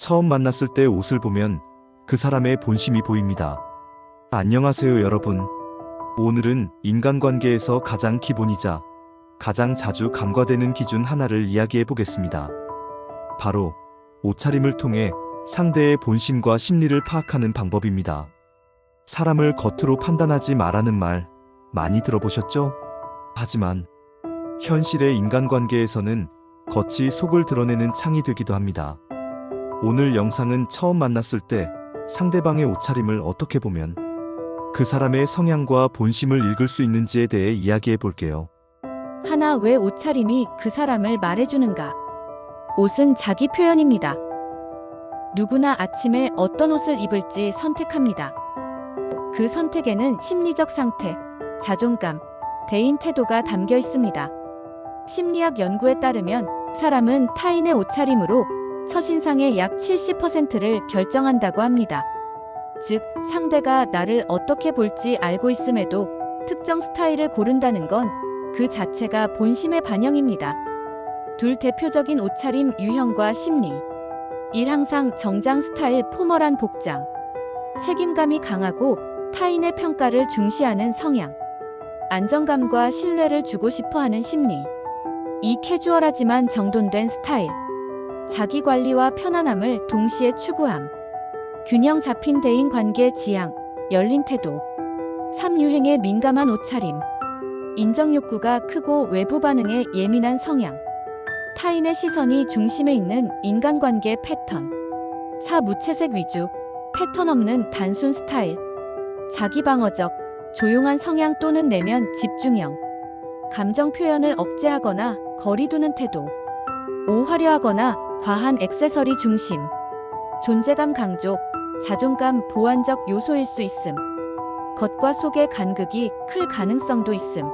처음 만났을 때 옷을 보면 그 사람의 본심이 보입니다. 안녕하세요, 여러분. 오늘은 인간관계에서 가장 기본이자 가장 자주 간과되는 기준 하나를 이야기해 보겠습니다. 바로 옷차림을 통해 상대의 본심과 심리를 파악하는 방법입니다. 사람을 겉으로 판단하지 말라는 말 많이 들어보셨죠? 하지만 현실의 인간관계에서는 겉이 속을 드러내는 창이 되기도 합니다. 오늘 영상은 처음 만났을 때 상대방의 옷차림을 어떻게 보면 그 사람의 성향과 본심을 읽을 수 있는지에 대해 이야기해 볼게요. 하나 왜 옷차림이 그 사람을 말해주는가? 옷은 자기 표현입니다. 누구나 아침에 어떤 옷을 입을지 선택합니다. 그 선택에는 심리적 상태, 자존감, 대인 태도가 담겨 있습니다. 심리학 연구에 따르면 사람은 타인의 옷차림으로 첫인상의 약 70%를 결정한다고 합니다. 즉, 상대가 나를 어떻게 볼지 알고 있음에도 특정 스타일을 고른다는 건 그 자체가 본심의 반영입니다. 둘 대표적인 옷차림 유형과 심리. 1. 항상 정장 스타일 포멀한 복장. 책임감이 강하고 타인의 평가를 중시하는 성향. 안정감과 신뢰를 주고 싶어 하는 심리. 2. 캐주얼하지만 정돈된 스타일. 자기 관리와 편안함을 동시에 추구함. 균형 잡힌 대인 관계 지향, 열린 태도. 3. 유행에 민감한 옷차림. 인정 욕구가 크고 외부 반응에 예민한 성향. 타인의 시선이 중심에 있는 인간관계 패턴. 4. 무채색 위주. 패턴 없는 단순 스타일. 자기 방어적, 조용한 성향 또는 내면 집중형. 감정 표현을 억제하거나 거리두는 태도. 5. 화려하거나 과한 액세서리 중심. 존재감 강조, 자존감 보완적 요소일 수 있음. 겉과 속의 간극이 클 가능성도 있음.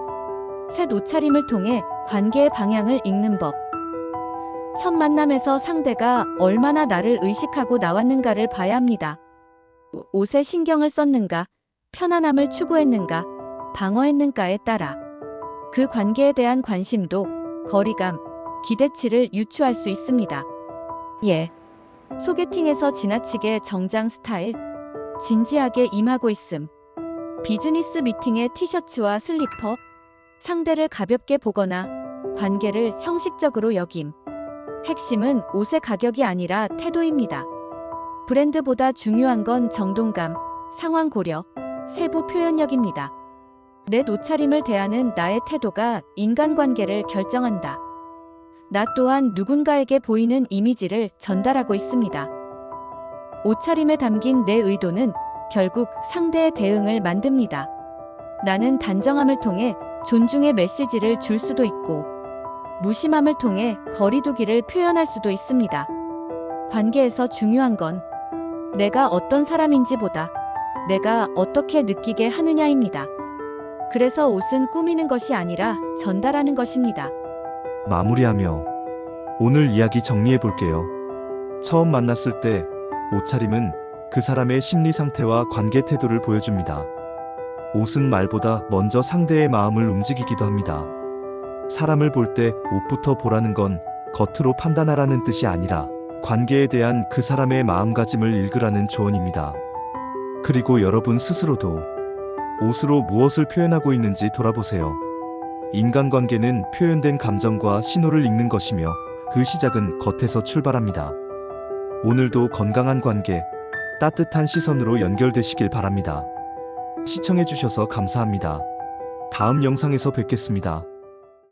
셋 옷차림을 통해 관계의 방향을 읽는 법. 첫 만남에서 상대가 얼마나 나를 의식하고 나왔는가를 봐야 합니다. 옷에 신경을 썼는가, 편안함을 추구했는가, 방어했는가에 따라 그 관계에 대한 관심도, 거리감, 기대치를 유추할 수 있습니다. 예. 소개팅에서 지나치게 정장 스타일, 진지하게 임하고 있음. 비즈니스 미팅의 티셔츠와 슬리퍼, 상대를 가볍게 보거나 관계를 형식적으로 여김. 핵심은 옷의 가격이 아니라 태도입니다. 브랜드보다 중요한 건 정돈감, 상황 고려, 세부 표현력입니다. 내 옷차림을 대하는 나의 태도가 인간관계를 결정한다. 나 또한 누군가에게 보이는 이미지를 전달하고 있습니다. 옷차림에 담긴 내 의도는 결국 상대의 대응을 만듭니다. 나는 단정함을 통해 존중의 메시지를 줄 수도 있고, 무심함을 통해 거리두기를 표현할 수도 있습니다. 관계에서 중요한 건 내가 어떤 사람인지보다 내가 어떻게 느끼게 하느냐입니다. 그래서 옷은 꾸미는 것이 아니라 전달하는 것입니다. 마무리하며 오늘 이야기 정리해 볼게요. 처음 만났을 때 옷차림은 그 사람의 심리 상태와 관계 태도를 보여줍니다. 옷은 말보다 먼저 상대의 마음을 움직이기도 합니다. 사람을 볼 때 옷부터 보라는 건 겉으로 판단하라는 뜻이 아니라 관계에 대한 그 사람의 마음가짐을 읽으라는 조언입니다. 그리고 여러분 스스로도 옷으로 무엇을 표현하고 있는지 돌아보세요. 인간관계는 표현된 감정과 신호를 읽는 것이며 그 시작은 겉에서 출발합니다. 오늘도 건강한 관계, 따뜻한 시선으로 연결되시길 바랍니다. 시청해주셔서 감사합니다. 다음 영상에서 뵙겠습니다.